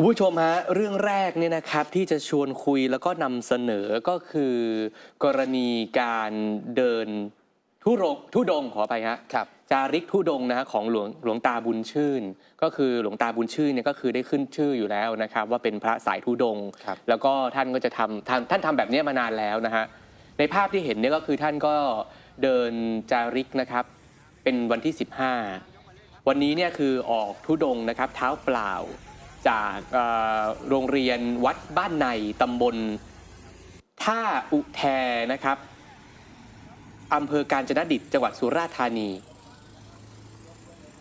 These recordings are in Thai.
คุณผู้ชมฮะเรื่องแรกเนี่ยนะครับที่จะชวนคุยแล้วก็นำเสนอก็คือ กรณีการเดินทุรงทุดงค์ขอไปฮะครับจาริกทุดงค์นะฮะของหลวงหลวงตาบุญชื่น ก็คือหลวงตาบุญชื่นเนี่ยก็คือได้ขึ้นชื่ออยู่แล้วนะครับ ว่าเป็นพระสายทุดงค์ครับ แล้วก็ท่านก็จะทำทำท่านทำแบบเนี้ยมานานแล้วนะฮะในภาพที่เห็นเนี่ยก็คือท่านก็เดินจาริกนะครับ เป็นวันที่ 15 วันนี้เนี่ยคือออกทุดงค์นะครับ เท้าเปล่า จากโรงเรียนวัดบ้านในตำบลท่าอุแทนะครับอำเภอการจนดิตจังหวัดสุราษฎร์ธานี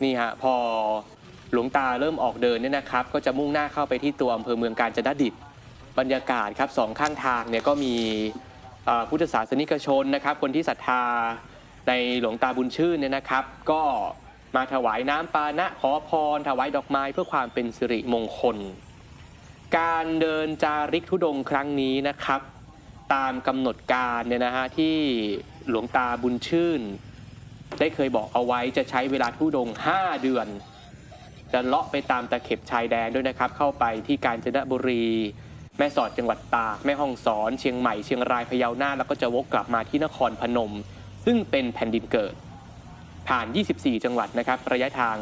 นี่ฮะพอหลวงตาเริ่มออกเดินเนี่ยนะครับ ก็จะมุ่งหน้าเข้าไปที่ตัวอำเภอเมืองการจนดิตบรรยากาศครับสองข้างทางเนี่ยก็มีพุทธศาสนิกชนนะครับ คนที่ศรัทธาในหลวงตาบุญชื่นเนี่ยนะครับ ก็ มาถวายน้ำปานะขอพร ถวายดอกไม้เพื่อความเป็นสิริมงคล การเดินจาริกธุดงครั้งนี้นะครับ ตามกำหนดการเนี่ยนะฮะที่หลวงตาบุญชื่น ได้เคยบอกเอาไว้จะใช้เวลาธุดง 5 เดือน จะเลาะไปตามตะเข็บชายแดนด้วยนะครับ เข้าไปที่กาญจนบุรี แม่สอดจังหวัดตากแม่ฮ่องสอน เชียงใหม่เชียงรายพะเยานาแล้วก็จะวกกลับมาที่นครพนม ซึ่งเป็นแผ่นดินเกิด ผ่าน 24 จังหวัดนะครับ ระยะทาง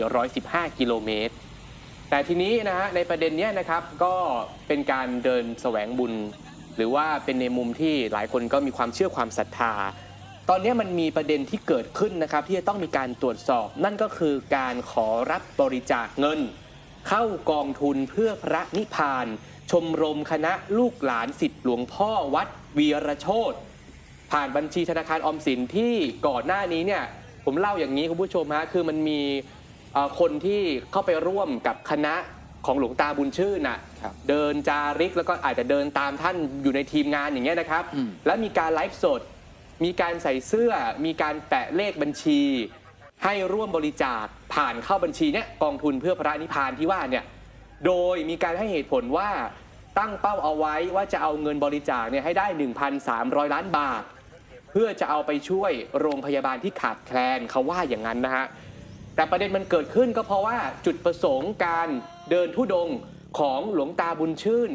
3,415 กิโลเมตร แต่ทีนี้นะฮะในประเด็นเนี้ยนะครับก็เป็นการเดินแสวงบุญ หรือว่าเป็นในมุมที่หลายคนก็มีความเชื่อความศรัทธา ตอนนี้มันมีประเด็นที่เกิดขึ้นนะครับ ที่จะต้องมีการตรวจสอบ นั่นก็คือการขอรับบริจาคเงิน เข้ากองทุนเพื่อพระนิพพาน ชมรมคณะลูกหลานสิทธิหลวงพ่อวัดวีรโชตผ่านบัญชีธนาคารออมสินที่ก่อนหน้านี้เนี่ย ผมเล่าอย่างนี้คุณผู้ชมฮะคือมันมีเอ่อคนที่เข้าไปร่วมกับคณะของหลวงตาบุญชื่นน่ะครับ เดินจาริกแล้วก็อาจจะเดินตามท่านอยู่ในทีมงานอย่างเงี้ยนะครับอืมแล้วมีการไลฟ์สด มีการใส่เสื้อ มีการแปะเลขบัญชี ให้ร่วมบริจาคผ่านเข้าบัญชีเนี้ยกองทุนเพื่อพระนิพพานที่ว่าเนี่ย โดยมีการให้เหตุผลว่าตั้งเป้าเอาไว้ว่าจะเอาเงินบริจาคเนี่ยให้ได้ 1,300 ล้านบาท เพื่อจะเอาไปช่วยโรงพยาบาลที่ขาดแคลนเขาว่าอย่างนั้นนะฮะแต่ประเด็นมันเกิดขึ้นก็เพราะว่าจุดประสงค์การเดินทุดงค์ของหลวงตาบุญชื่น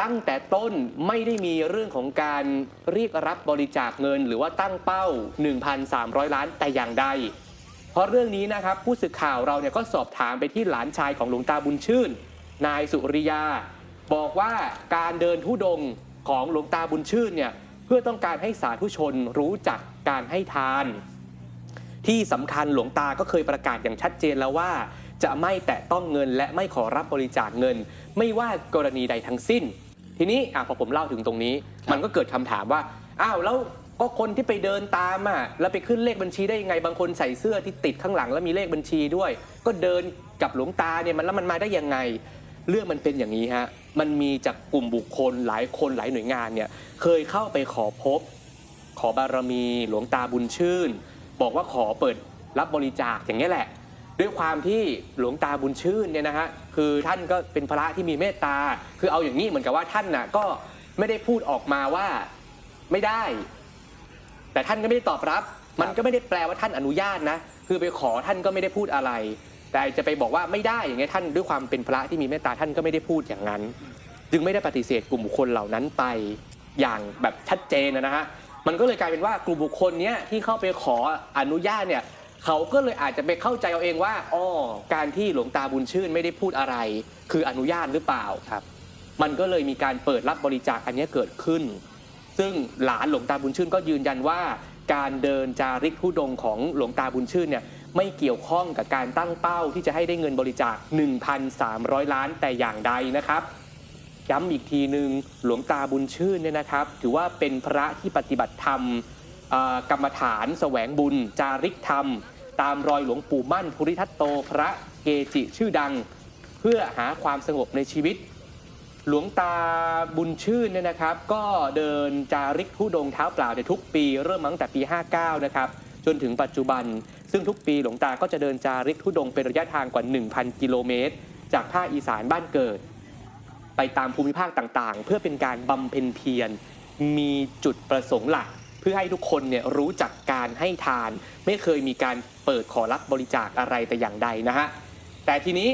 ตั้งแต่ต้นไม่ได้มีเรื่องของการเรียกรับบริจาคเงิน หรือว่าตั้งเป้า 1,300 ล้านแต่อย่างใด เพราะเรื่องนี้นะครับผู้สื่อข่าวเราเนี่ยก็สอบถามไปที่หลานชายของหลวงตาบุญชื่น นายสุริยา บอกว่าการเดินทุดงค์ของหลวงตาบุญชื่นเนี่ย เพื่อต้องการให้สาธุชนรู้จักการให้ทาน ที่สำคัญหลวงตาก็เคยประกาศอย่างชัดเจนแล้วว่า จะไม่แตะต้องเงินและไม่ขอรับบริจาคเงิน ไม่ว่ากรณีใดทั้งสิ้น ทีนี้อะพอผมเล่าถึงตรงนี้ครับมันก็เกิดคำถามว่าอ้าวแล้วก็คนที่ไปเดินตามอะแล้วไปขึ้นเลขบัญชีได้ยังไงบางคนใส่เสื้อที่ติดข้างหลังแล้วมีเลขบัญชีด้วย ก็เดินกับหลวงตาเนี่ยมันแล้วมันมาได้ยังไง เรื่องมันเป็นอย่างนี้ฮะ มันมีจากกลุ่มบุคคลหลายคนหลายหน่วยงานเนี่ยเคยเข้าไปขอพบ ขอบารมีหลวงตาบุญชื่น บอกว่าขอเปิดรับบริจาคอย่างนี้แหละ ด้วยความที่หลวงตาบุญชื่นเนี่ยนะฮะคือท่านก็เป็นพระที่มีเมตตา คือเอาอย่างนี้เหมือนกับว่าท่านน่ะก็ไม่ได้พูดออกมาว่าไม่ได้ แต่ท่านก็ไม่ได้ตอบรับ มันก็ไม่ได้แปลว่าท่านอนุญาตนะ คือไปขอท่านก็ไม่ได้พูดอะไร แต่จะไปบอกว่าไม่ได้อย่างเงี้ยท่านด้วยความเป็นพระที่มีเมตตาท่านก็ไม่ได้พูดอย่างนั้น จึงไม่ได้ปฏิเสธกลุ่มบุคคลเหล่านั้นไปอย่างแบบชัดเจนนะฮะมันก็เลยกลายเป็นว่ากลุ่มบุคคลเนี้ยที่เข้าไปขออนุญาตเนี่ยเขาก็เลยอาจจะไปเข้าใจเอาเองว่าอ๋อการที่หลวงตาบุญชื่นไม่ได้พูดอะไร คืออนุญาตหรือเปล่าครับ มันก็เลยมีการเปิดรับบริจาคอันนี้เกิดขึ้น ซึ่งหลานหลวงตาบุญชื่นก็ยืนยันว่า การเดินจาริกทุดงของหลวงตาบุญชื่นเนี่ย ไม่เกี่ยวข้องกับการตั้งเป้าที่จะให้ได้เงินบริจาค 1,300 ล้านแต่อย่างใดนะครับย้ำอีกทีหนึ่งหลวงตาบุญชื่นเนี่ยนะครับ ถือว่าเป็นพระที่ปฏิบัติธรรมกรรมฐานแสวงบุญ จาริกธรรม ตามรอยหลวงปู่มั่นภูริทัตโตพระเกจิชื่อดัง เพื่อหาความสงบในชีวิต หลวงตาบุญชื่นเนี่ยนะครับ ก็เดินจาริกทุดงเท้าเปล่าในทุกปี เริ่มมาตั้งแต่ปี 59 นะครับ จนถึงปัจจุบัน ซึ่งทุกปีหลวงตาก็จะเดินจาริกทุดงค์เป็นระยะทางกว่า 1,000 กิโลเมตร จากภาคอีสานบ้านเกิด ไปตามภูมิภาคต่างๆ เพื่อเป็นการบำเพ็ญเพียรมีจุดประสงค์หลัก เพื่อให้ทุกคนเนี่ยรู้จักการให้ทาน ไม่เคยมีการเปิดขอรับบริจาคอะไรแต่อย่างใดนะฮะแต่ทีนี้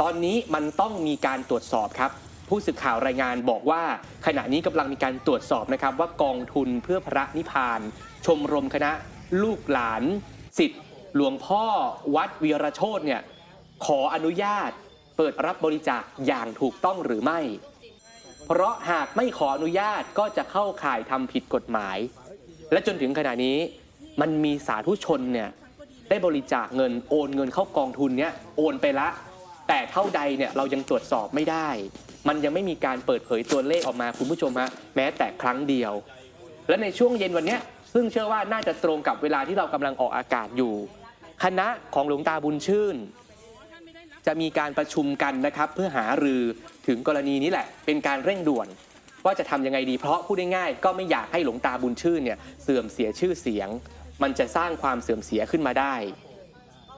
ตอนนี้มันต้องมีการตรวจสอบครับผู้สื่อข่าวรายงานบอกว่า ขณะนี้กำลังมีการตรวจสอบนะครับว่ากองทุนเพื่อพระนิพพาน ชมรมคณะ ลูกหลานสิทธิ์หลวงพ่อวัดวีรโชตเนี่ยขออนุญาตเปิดรับบริจาคอย่างถูกต้องหรือไม่ เพราะหากไม่ขออนุญาตก็จะเข้าข่ายทำผิดกฎหมาย และจนถึงขณะนี้มันมีสาธุชนเนี่ยได้บริจาคเงินโอนเงินเข้ากองทุนเนี่ยโอนไปละ แต่เท่าใดเนี่ยเรายังตรวจสอบไม่ได้ มันยังไม่มีการเปิดเผยตัวเลขออกมาคุณผู้ชมฮะแม้แต่ครั้งเดียว และในช่วงเย็นวันเนี้ย ซึ่งเชื่อว่าน่าจะตรงกับเวลาที่เรากำลังออกอากาศอยู่ คณะของหลวงตาบุญชื่น จะมีการประชุมกันนะครับ เพื่อหารือถึงกรณีนี้แหละ เป็นการเร่งด่วน ว่าจะทำยังไงดีเพราะพูดง่ายๆก็ไม่อยากให้หลวงตาบุญชื่นเนี่ยเสื่อมเสียชื่อเสียง มันจะสร้างความเสื่อมเสียขึ้นมาได้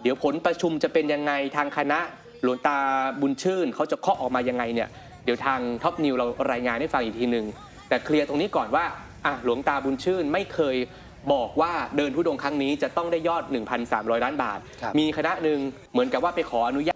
เดี๋ยวผลประชุมจะเป็นยังไงทางคณะหลวงตาบุญชื่นเขาจะเคาะออกมายังไงเนี่ยเดี๋ยวทางท็อปนิวเรารายงานให้ฟังอีกทีหนึ่งแต่เคลียร์ตรงนี้ก่อนว่า อะหลวงตาบุญชื่นไม่เคยบอกว่าเดินทุดงค์ครั้งนี้จะต้องได้ยอด 1,300 ล้านบาท ครับ มีคณะหนึ่งเหมือนกับว่าไปขออนุญาต